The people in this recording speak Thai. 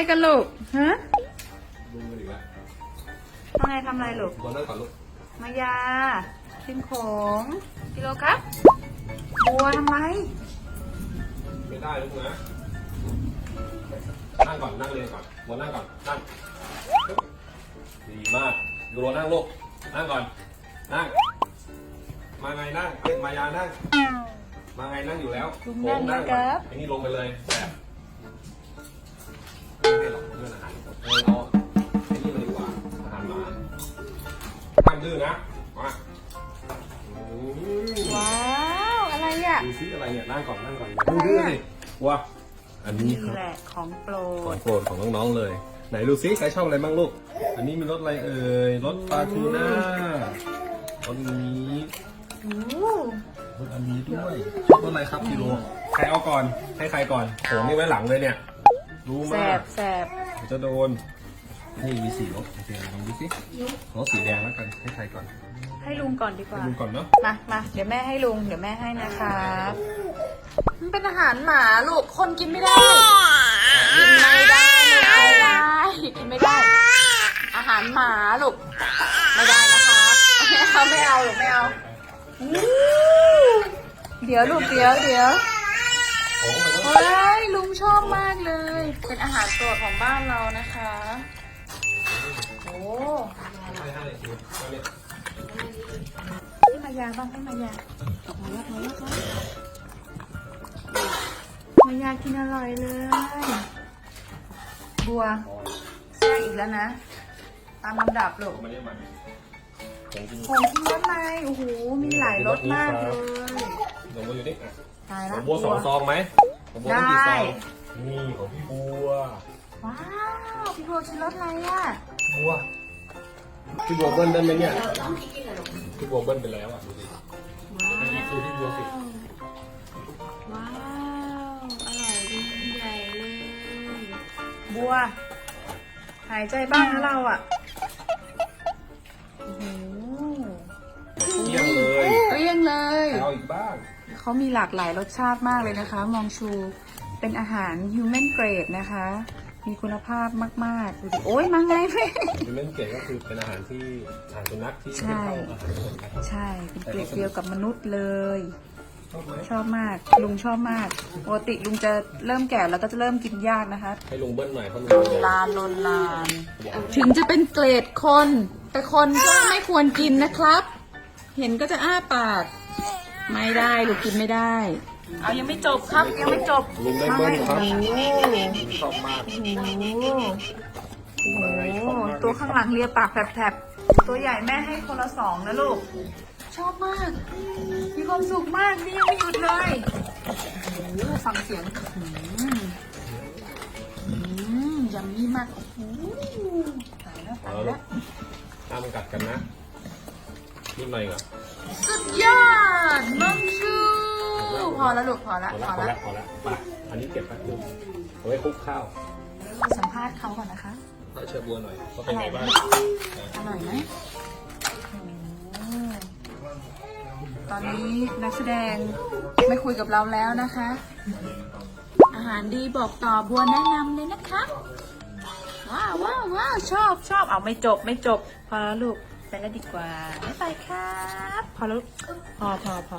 อะไรกันลูก ฮะดูมืออีกแล้วทำไงทำอะไรลูก บอลนั่งก่อนลูกมายาชิมโขงกิโลครับ บัวทำไม ไม่ได้ลูกนะ นั่งก่อน นั่งเรียนก่อนบอลนั่งก่อน นั่ง ดีมากดูโรนั่งลูก นั่งก่อน นั่ง มาไงนั่งเอ้ยมายานั่ง มาไงนั่งอยู่แล้วลุงนั่งโค้นะครับก่อนไอ้นี่ลงไปเลยแบบ ไม่ให้หรอกเพื่อนอาหารเออเอาไอ้นี่มาดีกว่าอาหารหมาห้ามดื้อนะมาอืมว้าว อะไรอะ ดูซิอะไรเนี่ยนั่งก่อนนั่งก่อนอย่าเพิ่งดื้อสิว้าอันนี้นี่ครับ แหละของโปรของด โปรดของน้องๆเลย ไหนดูซิใครชอบอะไรบ้างลูก อันนี้มีรสอะไรเอ่ย รสปลาทูน่ารสนี้โอ้รสอันนี้ด้วยชอบรสอะไรครับกิโลใครเอาก่อน ให้ใครก่อนโหนี่ไว้หลังเลยเนี่ย รู้แสมากบแสบเดี๋ยวจะโดน นี่มีสี่รสโอเคลองดูสิรสสีแดงแล้วกัน ให้ใครก่อน ให้ลุงก่อนดีกให้ว่า ดูก่อนเนาะ มามาเดี๋ยวแม่ให้ลุง เดี๋ยวแม่ให้นะครับมันเป็นอาหารหมาลูก คนกินไม่ได้ กินไม่ได้ไม่ได้กินไม่ได้ อาหารหมาลูก ไม่ได้นะคะไม่เอาไม่เอาลูกไม่เอาอู้เดี๋ยวลูกเดี๋ยวเดี๋ยว โอ้โหมันก็ เฮ้ยลุงชอบมากเลย เป็น อาหารโปรดของบ้านเรานะคะ โอ้ให้ให้ดูเอาเนี่ยให้มายาบ้างให้มายาออกมาแล้วมาแล้วมายากินอร่อยเลย บัวแทรกอีกแล้วนะ ตามลำดับลูกเอามาเนี่ยมาผมกินผงกินรสอะไรโอ้โห มีหลายรสมากเลยหลวงบัวอยู่นี่อะตายหลละวงบัวสองซองไหมหลวงบัวต้องกี่ซได้อง นี่ของพี่บัว ว้าวพี่บัวกินรสอะไรอะบัว พี่บัวเบิ้ลได้ไหมเนี่ย พี่บัวเบิ้ลไปแล้วอะดูดิว้าวดูที่บัวสิว้าวอร่อยดีใหญ่เลยบัว หายใจบ้างนะเราอะโอ้โหเที่ยงเลยเรียงเลย เอาอีกบ้าง เขามีหลากหลายรสชาติมากเลยนะคะ มองชู เป็นอาหาร human grade นะคะ มีคุณภาพมาก ๆ ดูดิโอ้ยมาไงเพ่เป็นเล่นเก่งก็คือเป็นอาหารที่อาหารสุนัขที่ใช่เข้าอาหารคนไทยใช่ เป็นเกรดเดียวกับมนุษย์เลย ชอบไหมชอบมาก ลุงชอบมากปกติลุงจะเริ่มแก่แล้วก็จะเริ่มกินยากนะคะ ให้ลุงเบิ้ลหน่อยเพราะลุงลเบิ้ลลานลนลาน ถึงจะเป็นเกรดคน แต่คนก็ไม่ควรกินนะครับ เห็นก็จะอ้าปาก ไม่ได้ลูกกินไม่ได้ เอายังไม่จบครับยังไม่จบลุงได้เบิ้ลครับโอ้โหชอบมากโอ้โหโอ้โหตัวข้างหลังเลียปากแผลบๆตัวใหญ่แม่ให้คนละสองนะลูก ชอบมาก มีความสุขมากนี่ยังไม่หยุดเลยโอ้โหฟังเสียงอืมอืมยำยี่มากโอ้โหตายแล้วตายเอาลูแล้กวห้ามกัดกันนะนิดหน่อยก่อนสุดยอดมังชูพอ แล้วลูกพอแล้วพอพละอพอแล้วละพอละไปอันนี้เก็บไปดูเอาไว้คลุกข้าวสัมภาษณ์เขาก่อนนะคะก็เชื่อบัวหน่อยว่าเป็นไงบ้างอร่อยไหมโอ้ตอนนี้นักแสดงไม่คุยกับเราแล้วนะคะ อาหารดีบอกต่อบัวแนะนำเลยนะคะ ว้าวว้าวว้าวชอบชอบเอาไม่จบไม่จบ พอแล้วลูกไปแล้วดีกว่า บ๊ายบายครับ พอแล้วพอพอพอ